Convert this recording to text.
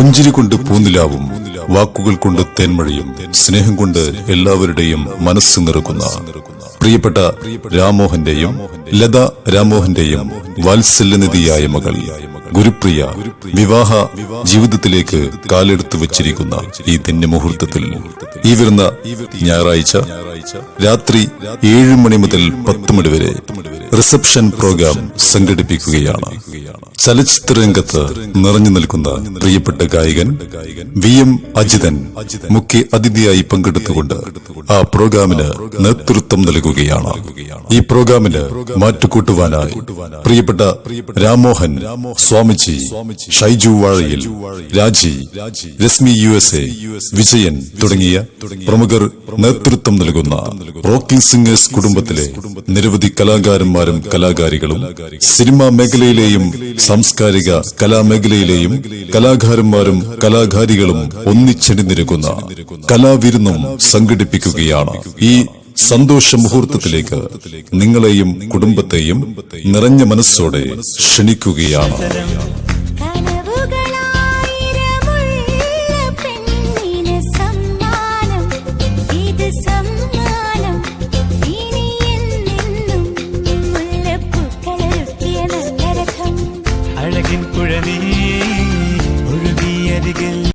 പുഞ്ചിരി കൊണ്ട് പൂനിലാവും വാക്കുകൾ കൊണ്ട് തേന്മഴയും സ്നേഹം കൊണ്ട് എല്ലാവരുടെയും മനസ്സ് നിറക്കുന്ന. പ്രിയപ്പെട്ട രാമോഹന്റെയും ലത രാമോഹന്റെയും വാത്സല്യനിധിയായ മകൾ ഗുരുപ്രിയ വിവാഹ ജീവിതത്തിലേക്ക് കാലെടുത്തു വച്ചിരിക്കുന്ന ഈ തന്നെ മുഹൂർത്തത്തിൽ ഈ വരുന്ന ഞായറാഴ്ച രാത്രി ഏഴ് മണി മുതൽ പത്ത് മണി വരെ റിസപ്ഷൻ പ്രോഗ്രാം സംഘടിപ്പിക്കുകയാണ്. ചലച്ചിത്ര രംഗത്ത് നിറഞ്ഞു നിൽക്കുന്ന പ്രിയപ്പെട്ട ഗായകൻ വി എം അജിതൻ മുഖ്യ അതിഥിയായി പങ്കെടുത്തുകൊണ്ട് ആ പ്രോഗ്രാമിന് നേതൃത്വം നൽകുകയാണ്. ഈ പ്രോഗ്രാമിന് മാറ്റുകൂട്ടുവാനായി പ്രിയപ്പെട്ട Ram Mohan Swamiji Shaiju Vazhayil Raji Rashmi U S A Vijayan തുടങ്ങിയ പ്രമുഖർ നേതൃത്വം നൽകുന്ന റോക്കിംഗ് സിംഗേഴ്സ് കുടുംബത്തിലെ നിരവധി കലാകാരന്മാരും കലാകാരികളും സിനിമാ മേഖലയിലെയും സാംസ്കാരിക കലാമേഖലയിലെയും കലാകാരന്മാരും കലാകാരികളും ഒന്നിച്ചണിനിരക്കുന്ന കലാവിരുന്നും സംഘടിപ്പിക്കുകയാണ്. ഈ സന്തോഷ മുഹൂർത്തത്തിലേക്ക് നിങ്ങളെയും കുടുംബത്തെയും നിറഞ്ഞ മനസ്സോടെ ക്ഷണിക്കുകയാണ്. അരികിൽ